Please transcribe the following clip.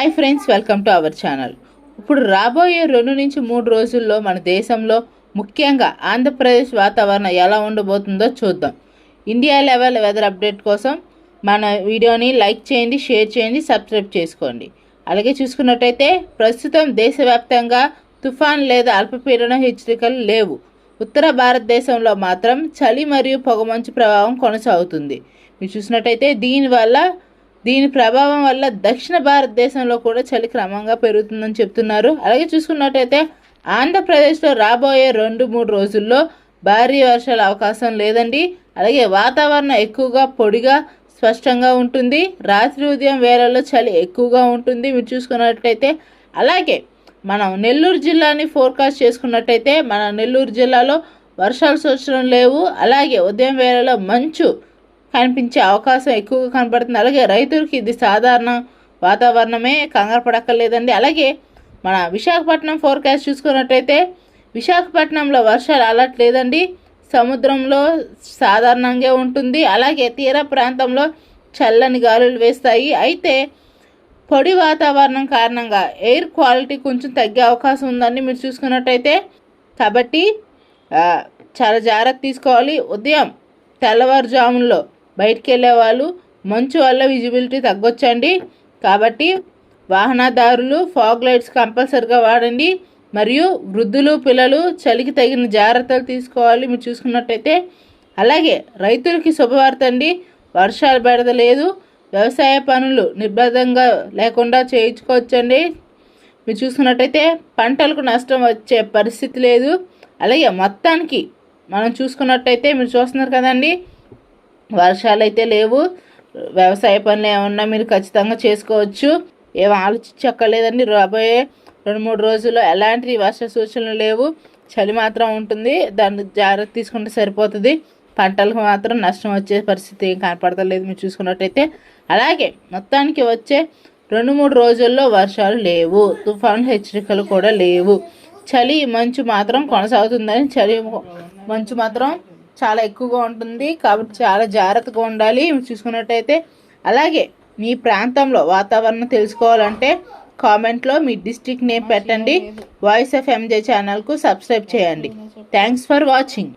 Hi friends welcome to our channel ఇప్పుడు రాబోయే రెండు నుంచి మూడు రోజుల్లో మన దేశంలో ముఖ్యంగా ఆంధ్రప్రదేశ్ వాతావరణం ఎలా ఉండబోతుందో చూద్దాం. ఇండియా లెవెల్ వెదర్ అప్డేట్ కోసం మన వీడియోని లైక్ చేయండి షేర్ చేయండి సబ్స్క్రైబ్ చేసుకోండి. అలాగే చూసుకున్నట్టయితే ప్రస్తుతం దేశవ్యాప్తంగా తుఫాన్ లేదా అల్పపీడన హెచ్చరికలు లేవు. ఉత్తర భారతదేశంలో మాత్రం చలి మరియు పొగమంచు ప్రభావం కొనసాగుతుంది. మీరు చూసినట్టయితే దీనివల్ల దీని ప్రభావం వల్ల దక్షిణ భారతదేశంలో కూడా చలి క్రమంగా పెరుగుతుందని చెప్తున్నారు. అలాగే చూసుకున్నట్టయితే ఆంధ్రప్రదేశ్లో రాబోయే రెండు మూడు రోజుల్లో భారీ వర్షాల అవకాశం లేదండి. అలాగే వాతావరణం ఎక్కువగా పొడిగా స్పష్టంగా ఉంటుంది. రాత్రి ఉదయం వేళల్లో చలి ఎక్కువగా ఉంటుంది. మీరు చూసుకున్నట్టయితే అలాగే మనం నెల్లూరు జిల్లాని ఫోర్కాస్ట్ చేసుకున్నట్టయితే మన నెల్లూరు జిల్లాలో వర్షాలు సూచనలు లేవు. అలాగే ఉదయం వేళలో మంచు కనిపించే అవకాశం ఎక్కువగా కనపడుతుంది అలాగే రైతులకి ఇది సాధారణ వాతావరణమే కంగారు పడక్కర్లేదండి. అలాగే మన విశాఖపట్నం ఫోర్కాస్ట్ చూసుకున్నట్టయితే విశాఖపట్నంలో వర్షాలు అలర్ట్ లేదండి. సముద్రంలో సాధారణంగా ఉంటుంది. అలాగే తీర ప్రాంతంలో చల్లని గాలులు వేస్తాయి. అయితే పొడి వాతావరణం కారణంగా ఎయిర్ క్వాలిటీ కొంచెం తగ్గే అవకాశం ఉందండి మీరు చూసుకున్నట్టయితే. కాబట్టి చాలా జాగ్రత్త తీసుకోవాలి. ఉదయం తెల్లవారుజాముల్లో బయటికి వెళ్ళే వాళ్ళు మంచు వల్ల విజిబిలిటీ తగ్గొచ్చండి. కాబట్టి వాహనదారులు ఫాగ్ లైట్స్ కంపల్సరిగా వాడండి. మరియు వృద్ధులు పిల్లలు చలికి తగిన జాగ్రత్తలు తీసుకోవాలి. మీరు చూసుకున్నట్టయితే అలాగే రైతులకి శుభవార్త అండి. వర్షాలు పెడతలేదు లేదు. వ్యవసాయ పనులు నిర్బంధంగా లేకుండా చేయించుకోవచ్చండి. మీరు చూసుకున్నట్టయితే పంటలకు నష్టం వచ్చే పరిస్థితి లేదు. అలాగే మొత్తానికి మనం చూసుకున్నట్టయితే మీరు చూస్తున్నారు కదండి. వర్షాలు అయితే లేవు. వ్యవసాయ పనులు ఏమన్నా మీరు ఖచ్చితంగా చేసుకోవచ్చు. ఏం ఆలోచించక్కర్లేదండి. రాబోయే రెండు మూడు రోజుల్లో ఎలాంటి వర్ష సూచనలు లేవు. చలి మాత్రం ఉంటుంది. దాన్ని జాగ్రత్త తీసుకుంటే సరిపోతుంది. పంటలకు మాత్రం నష్టం వచ్చే పరిస్థితి కనపడతలేదు మీరు చూసుకున్నట్టయితే. అలాగే మొత్తానికి వచ్చే రెండు మూడు రోజుల్లో వర్షాలు లేవు. తుఫాను హెచ్చరికలు కూడా లేవు. చలి మంచు మాత్రం కొనసాగుతుందని చలి మంచు మాత్రం చాలా ఎక్కువగా ఉంటుంది కాబట్టి చాలా జాగ్రత్తగా ఉండాలి. చూసుకున్నట్టయితే అలాగే మీ ప్రాంతంలో వాతావరణం తెలుసుకోవాలంటే కామెంట్లో మీ డిస్ట్రిక్ట్ నేమ్ పెట్టండి. వాయిస్ ఆఫ్ ఎంజే ఛానల్కు సబ్స్క్రైబ్ చేయండి. Thanks for watching.